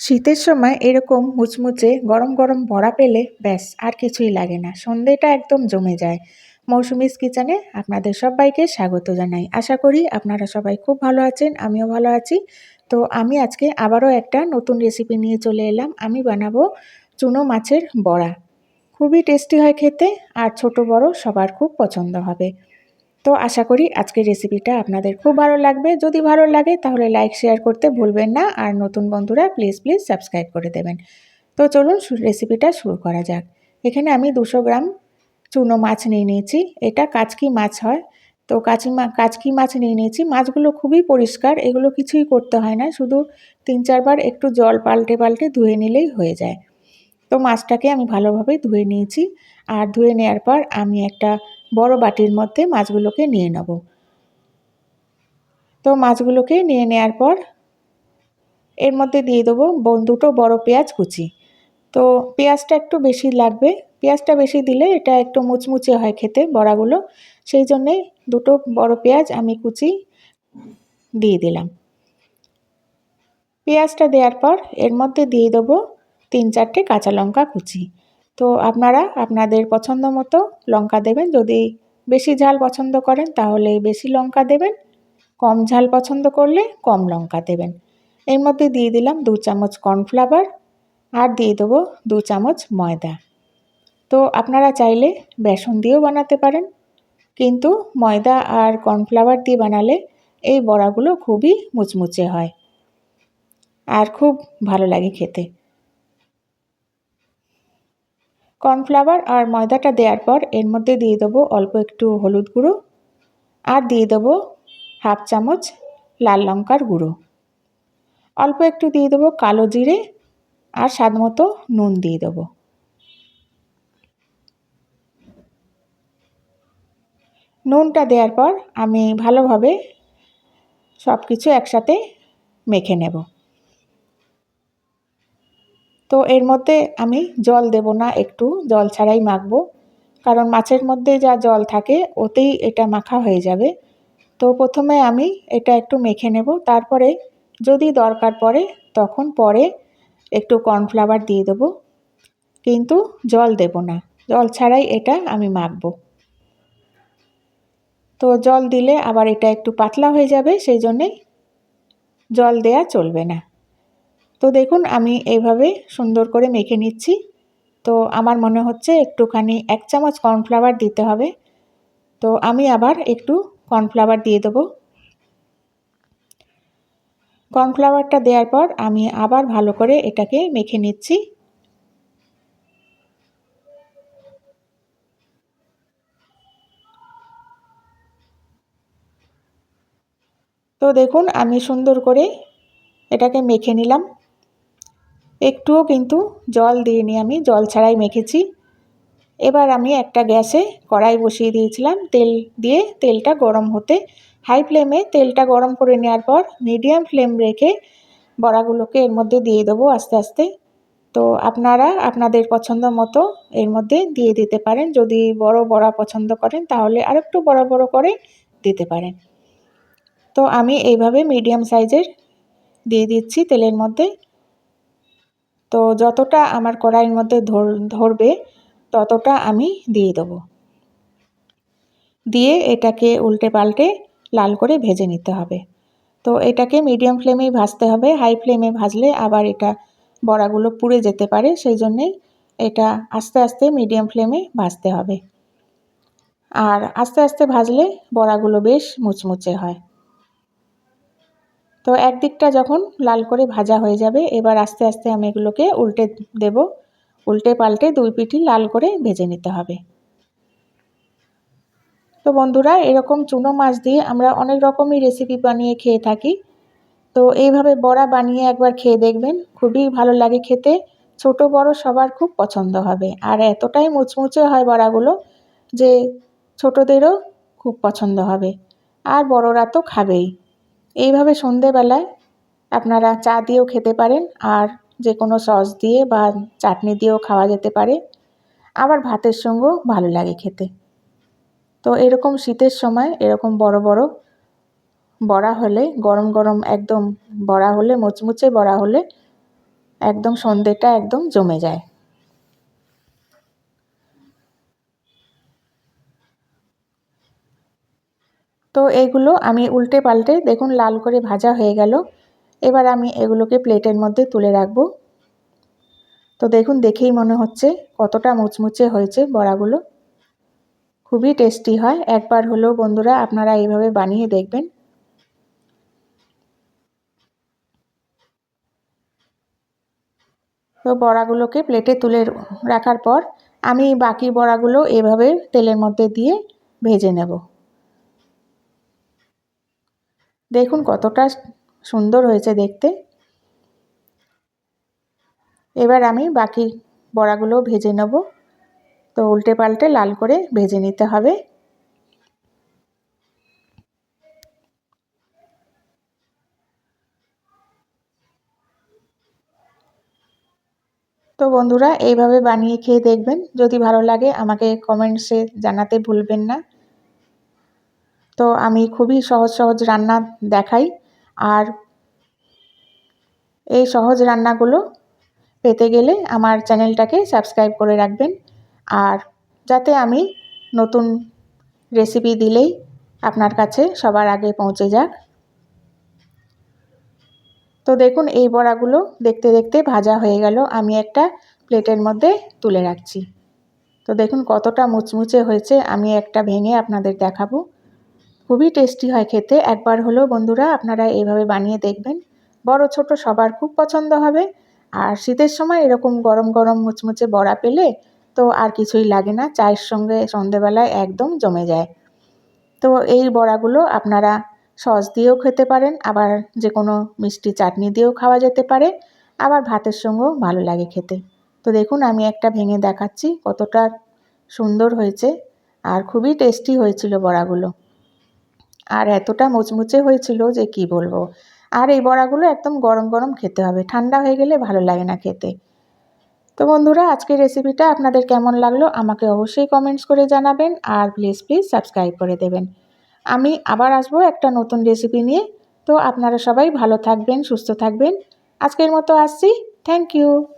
শীতের সময় এরকম মুচমুচে গরম গরম বড়া পেলে ব্যাস, আর কিছুই লাগে না। সন্ধেটা একদম জমে যায়। মৌসুমিস কিচেনে আপনাদের সবাইকে স্বাগত জানাই। আশা করি আপনারা সবাই খুব ভালো আছেন, আমিও ভালো আছি। তো আমি আজকে আবারও একটা নতুন রেসিপি নিয়ে চলে এলাম। আমি বানাবো চুনো মাছের বড়া। খুবই টেস্টি হয় খেতে, আর ছোট বড় সবার খুব পছন্দ হবে। তো আশা করি আজকের রেসিপিটা আপনাদের খুব ভালো লাগবে। যদি ভালো লাগে তাহলে লাইক শেয়ার করতে ভুলবেন না আর নতুন বন্ধুরা প্লিজ প্লিজ সাবস্ক্রাইব করে দেবেন। তো চলুন রেসিপিটা শুরু করা যাক। এখানে আমি দুশো গ্রাম চুনো মাছ নিয়ে নিয়েছি। এটা কাচকি মাছ হয়। তো কাচি মা কাচকি মাছ নিয়ে নিয়েছি। মাছগুলো খুবই পরিষ্কার। এগুলো কিছুই করতে হয় না। শুধু তিন চারবার একটু জল পাল্টে পাল্টে ধুয়ে নিলেই হয়ে যায়। তো মাছটাকে আমি ভালোভাবে ধুয়ে নিয়েছি। আর ধুয়ে নেওয়ার পর আমি একটা বড় বাটির মধ্যে মাছগুলোকে নিয়ে নেব। তো মাছগুলোকে নিয়ে নেওয়ার পর এর মধ্যে দিয়ে দেবো দুটো বড় পেঁয়াজ কুচি। তো পেঁয়াজটা একটু বেশি লাগবে। পেঁয়াজটা বেশি দিলে এটা একটু মুচমুচে হয় খেতে বড়াগুলো। সেই জন্যে দুটো বড় পেঁয়াজ আমি কুচি দিয়ে দিলাম। পেঁয়াজটা দেওয়ার পর এর মধ্যে দিয়ে দেবো তিন চারটে কাঁচা লঙ্কা কুচি। তো আপনারা আপনাদের পছন্দ মতো লঙ্কা দেবেন। যদি বেশি ঝাল পছন্দ করেন, তাহলে বেশি লঙ্কা দেবেন। কম ঝাল পছন্দ করলে কম লঙ্কা দেবেন। এর মধ্যে দিয়ে দিলাম দু চামচ কর্নফ্লাওয়ার আর দিয়ে দেবো দু চামচ ময়দা। তো আপনারা চাইলে বেসন দিয়েও বানাতে পারেন, কিন্তু ময়দা আর কর্নফ্লাওয়ার দিয়ে বানালে এই বড়াগুলো খুবই মুচমুচে হয় আর খুব ভালো লাগে খেতে। কর্নফ্লাওয়ার আর ময়দাটা দেওয়ার পর এর মধ্যে দিয়ে দেবো অল্প একটু হলুদ গুঁড়ো আর দিয়ে দেবো হাফ চামচ লাল লঙ্কার গুঁড়ো। অল্প একটু দিয়ে দেবো কালো জিরে আর স্বাদ মতো নুন দিয়ে দেবো। নুনটা দেওয়ার পর আমি ভালোভাবে সব কিছু একসাথে মেখে নেব। তো এর মধ্যে আমি জল দেব না, একটু জল ছাড়াই মাখবো। কারণ মাছের মধ্যে যা জল থাকে, ওতেই এটা মাখা হয়ে যাবে। তো প্রথমে আমি এটা একটু মেখে নেব, তারপরে যদি দরকার পড়ে, তখন পরে একটু কর্নফ্লাওয়ার দিয়ে দেবো। কিন্তু জল দেব না, জল ছাড়াই এটা আমি মাখব। তো জল দিলে আবার এটা একটু পাতলা হয়ে যাবে, সেই জন্যেই জল দেয়া চলবে না। তো দেখুন, আমি এইভাবে সুন্দর করে মেখে নিচ্ছি। তো আমার মনে হচ্ছে একটুখানি এক চামচ কর্নফ্লাওয়ার দিতে হবে। তো আমি আবার একটু কর্নফ্লাওয়ার দিয়ে দেবো। কর্নফ্লাওয়ারটা দেওয়ার পর আমি আবার ভালো করে এটাকে মেখে নিচ্ছি। তো দেখুন, আমি সুন্দর করে এটাকে মেখে নিলাম। একটুও কিন্তু জল দিইনি আমি, জল ছাড়াই মেখেছি। এবার আমি একটা গ্যাসে কড়াই বসিয়ে দিয়েছিলাম তেল দিয়ে, তেলটা গরম হতে। হাই ফ্লেমে তেলটা গরম করে নেওয়ার পর মিডিয়াম ফ্লেম রেখে বড়াগুলোকে এর মধ্যে দিয়ে দেবো আস্তে আস্তে। তো আপনারা আপনাদের পছন্দ মতো এর মধ্যে দিয়ে দিতে পারেন। যদি বড় বড়া পছন্দ করেন তাহলে আরেকটু বড় বড় করে দিতে পারেন। তো আমি এইভাবে মিডিয়াম সাইজের দিয়ে দিচ্ছি তেলের মধ্যে। তো যতটা আমার কড়াইয়ের মধ্যে ধরবে ততটা আমি দিয়ে দেবো। দিয়ে এটাকে উল্টে পাল্টে লাল করে ভেজে নিতে হবে। তো এটাকে মিডিয়াম ফ্লেমেই ভাজতে হবে। হাই ফ্লেমে ভাজলে আবার এটা বড়াগুলো পুড়ে যেতে পারে, সেই জন্যেই এটা আস্তে আস্তে মিডিয়াম ফ্লেমে ভাজতে হবে। আর আস্তে আস্তে ভাজলে বড়াগুলো বেশ মুচমুচে হয়। তো একদিকটা যখন লাল করে ভাজা হয়ে যাবে, এবার আস্তে আস্তে আমি এগুলোকে উল্টে দেব। উল্টে পাল্টে দুই পিঠি লাল করে ভেজে নিতে হবে। তো বন্ধুরা, এরকম চুনো মাছ দিয়ে আমরা অনেক রকমই রেসিপি বানিয়ে খেয়ে থাকি। তো এইভাবে বড়া বানিয়ে একবার খেয়ে দেখবেন, খুবই ভালো লাগে খেতে। ছোট বড় সবার খুব পছন্দ হবে। আর এতটাই মুচমুচে হয় বড়াগুলো যে ছোটদেরও খুব পছন্দ হবে। আর বড়রা তো খাবেই। এইভাবে সন্ধেবেলায় আপনারা চা দিয়েও খেতে পারেন আর যে কোনো সস দিয়ে বা চাটনি দিয়েও খাওয়া যেতে পারে। আবার ভাতের সঙ্গেও ভালো লাগে খেতে। তো এরকম শীতের সময় এরকম বড় বড় বড়া হলে, গরম গরম একদম বড়া হলে, মুচমুচে বড়া হলে একদম সন্ধেটা একদম জমে যায়। তো এইগুলো আমি উল্টে পাল্টে দেখুন লাল করে ভাজা হয়ে গেল। এবার আমি এগুলোকে প্লেটের মধ্যে তুলে রাখব। তো দেখুন, দেখেই মনে হচ্ছে কতটা মুচমুচে হয়েছে বড়াগুলো। খুবই টেস্টি হয়। একবার হলেও বন্ধুরা আপনারা এইভাবে বানিয়ে দেখবেন। তো বড়াগুলোকে প্লেটে তুলে রাখার পর আমি বাকি বড়াগুলো এভাবে তেলের মধ্যে দিয়ে ভেজে নেব। দেখুন কতটা সুন্দর হয়েছে দেখতে। এবার আমি বাকি বড়াগুলো ভেজে নেব। তো উল্টে পাল্টে লাল করে ভেজে নিতে হবে। তো বন্ধুরা, এইভাবে বানিয়ে খেয়ে দেখবেন। যদি ভালো লাগে আমাকে কমেন্টসে জানাতে ভুলবেন না। তো আমি খুবই সহজ সহজ রান্না দেখাই। আর এই সহজ রান্নাগুলো পেতে গেলে আমার চ্যানেলটাকে সাবস্ক্রাইব করে রাখবেন। আর যাতে আমি নতুন রেসিপি দিলেই আপনার কাছে সবার আগে পৌঁছে যাক। তো দেখুন, এই বড়াগুলো দেখতে দেখতে ভাজা হয়ে গেল। আমি একটা প্লেটের মধ্যে তুলে রাখছি। তো দেখুন, কতটা মুচমুচে হয়েছে। আমি একটা ভেঙে আপনাদের দেখাবো। খুবই টেস্টি হয় খেতে। একবার হলেও বন্ধুরা, আপনারা এইভাবে বানিয়ে দেখবেন। বড় ছোট সবার খুব পছন্দ হবে। আর শীতের সময় এরকম গরম গরম মুচমুচে বড়া পেলে তো আর কিছুই লাগে না। চায়ের সঙ্গে সন্ধেবেলায় একদম জমে যায়। তো এই বড়াগুলো আপনারা সস দিয়েও খেতে পারেন। আবার যে কোনো মিষ্টি চাটনি দিয়েও খাওয়া যেতে পারে। আবার ভাতের সঙ্গেও ভালো লাগে খেতে। তো দেখুন, আমি একটা ভেঙে দেখাচ্ছি কতটা সুন্দর হয়েছে। আর খুবই টেস্টি হয়েছিল বড়াগুলো। আর এতটা মুচমুচে হয়েছিল যে কি বলব? আর এই বড়াগুলো একদম গরম গরম খেতে হবে। ঠান্ডা হয়ে গেলে ভালো লাগে না খেতে। তো বন্ধুরা, আজকের রেসিপিটা আপনাদের কেমন লাগল আমাকে অবশ্যই কমেন্টস করে জানাবেন আর প্লিজ প্লিজ সাবস্ক্রাইব করে দেবেন। আমি আবার আসব একটা নতুন রেসিপি নিয়ে। তো আপনারা সবাই ভালো থাকবেন, সুস্থ থাকবেন। আজকের মতো আসছি। Thank you